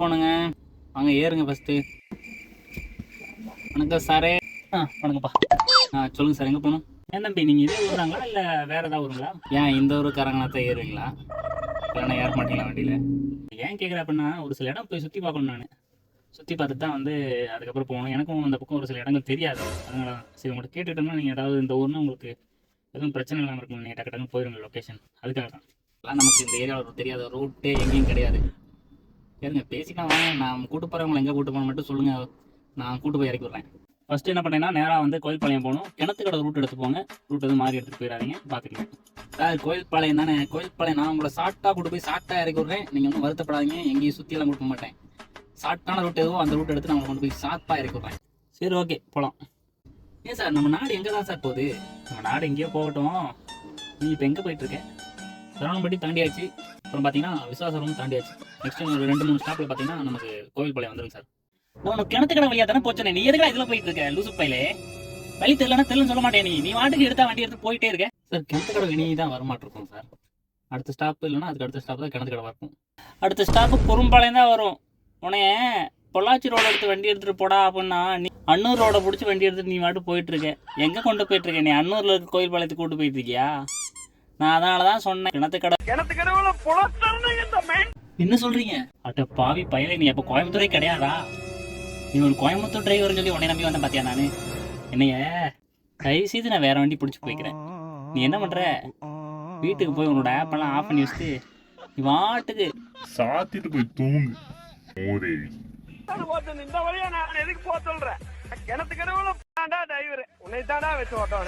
போகணுங்க வாங்க ஏறுங்க ஃபஸ்ட்டு வணக்கம் சாரே. ஆ வணக்கம்ப்பா. ஆ சொல்லுங்கள் சார் எங்கே போகணும்? ஏன் தம்பி நீங்கள் இதே ஊருங்களா இல்லை வேறு ஏதாவது ஊருங்களா ஏன் இந்த ஊருக்காரங்களா தான் ஏறுவீங்களா? இல்லைன்னா ஏற மாட்டீங்களா வண்டியில்? ஏன் கேட்குற அப்படின்னா ஒரு சில இடம் போய் சுற்றி பார்க்கணும் நான். சுற்றி பார்த்துட்டு தான் வந்து அதுக்கப்புறம் போகணும். எனக்கும் அந்த பக்கம் ஒரு சில இடங்கள் தெரியாது. அதனால தான். சரி உங்கள்கிட்ட கேட்டுட்டோம்னா நீங்கள் ஏதாவது இந்த ஊர்னா உங்களுக்கு எதுவும் பிரச்சனை இல்லாமல் இருக்கும். நீங்கள் டக்கு டக்குன்னு போயிருங்க லொக்கேஷன் அதுக்காக தான். நமக்கு இந்த ஏரியாவில் தெரியாத ரூட்டே எங்கேயும் கிடையாது. சரிங்க பேசிக்கலாம் வாங்க. நான் கூட்டு போகிறவங்களை எங்கே கூட்டு போகணும் மட்டும் சொல்லுங்கள் நான் கூட்டு போய் இறக்கி விட்றேன். ஃபஸ்ட்டு என்ன பண்ணேன்னா நேராக வந்து கோயில்பாளையம் போகணும். கிணத்துக்கடை ரூட் எடுத்து போங்க. ரூட் எதுவும் மாறி எடுத்துகிட்டு போயிடாதீங்க. பார்த்துக்கலாம் சார் கோயில்பாளையம் தானே? கோயில்பாளையம் நான் உங்களை ஷார்ட்டாக கூட்டு போய் ஷார்ட்டாக இறக்கி விட்றேன். நீங்கள் ஒன்றும் வருத்தப்படாதீங்க. எங்கேயும் சுற்றியெல்லாம் கொடுக்க மாட்டேன். ஷார்ட்டான ரூட் எதுவோ அந்த ரூட் எடுத்து நான் உங்களை கொண்டு போய் ஷார்ப்பாக இறக்கி விட்றேன். சரி ஓகே போகலாம் ஏன் சார் நம்ம நாடு எங்கே தான் சார் போகுது? நம்ம நாடு எங்கேயோ போகட்டும். நீ இப்போ எங்கே போயிட்டுருக்க சரவணம்பட்டி தாண்டியாச்சு. அப்புறம் பார்த்தீங்கன்னா விசுவாசமும் தாண்டியாச்சு. நெக்ஸ்ட் ஒரு ரெண்டு மூணு ஸ்டாப்பில் பார்த்தீங்கன்னா நமக்கு கோவில்பாளையம் வந்துடும் சார். உனக்கு கிணத்துக்கடை வழியா தானே போச்சனே நீ எதுக்கா இதில் போயிட்டு இருக்க லூசு பையிலே வழி தெரியலன்னா தெரியலன்னு சொல்ல மாட்டேன் நீ. நீ வாட்டுக்கு எடுத்தா வண்டி எடுத்து போயிட்டே இருக்க. சார் கிணத்துக்கடை வெளியே தான் வரமாட்டிருக்கும் சார். அடுத்த ஸ்டாப் இல்லைன்னா அதுக்கு அடுத்த ஸ்டாப் தான் கிணத்துக்கடை வரும் அடுத்த ஸ்டாப்பு குறும்பாளையம் தான் வரும். உனைய பொள்ளாச்சி ரோடு எடுத்து வண்டி எடுத்துட்டு போடா அப்படின்னா நீ அன்னூர் ரோட பிடிச்சி வண்டி எடுத்துட்டு நீ மாட்டு போயிட்டு இருக்க. எங்க கொண்டு போயிட்டு இருக்க நீ? அன்னூர்ல இருக்க கோயில் பாளையத்துக்கு கூட்டு போயிட்டு இருக்கியா? நான் அதனால தான் சொன்னேன். கிணத்துக்கடை என்ன சொல்றீங்க? அட்ட பாவி பயலே நீ அப்ப கோயம்புத்தூரே கிடையாதா? நீ ஒரு கோயம்புத்தூர் டிரைவர் சொல்லி உன்னை நம்பி வந்தேன் பாத்தியா நானு? என்னைய? கை செய்து நான் வேற வண்டி பிடிச்சி போய்க்கிறேன். நீ என்ன பண்ற? வீட்டுக்கு போய் உன்னோட ஆப் எல்லாம் ஆஃப் பண்ணி வச்சுட்டு நீ வாட்டுக்கு. சாத்திட்டு போய் தூங்கு. மோதே இந்த வழியா நான் எதுக்கு போக சொல்றேன்? கிணத்து கடவுள டிரைவர் உன்னை தாண்டா வச்சு ஓட்டம்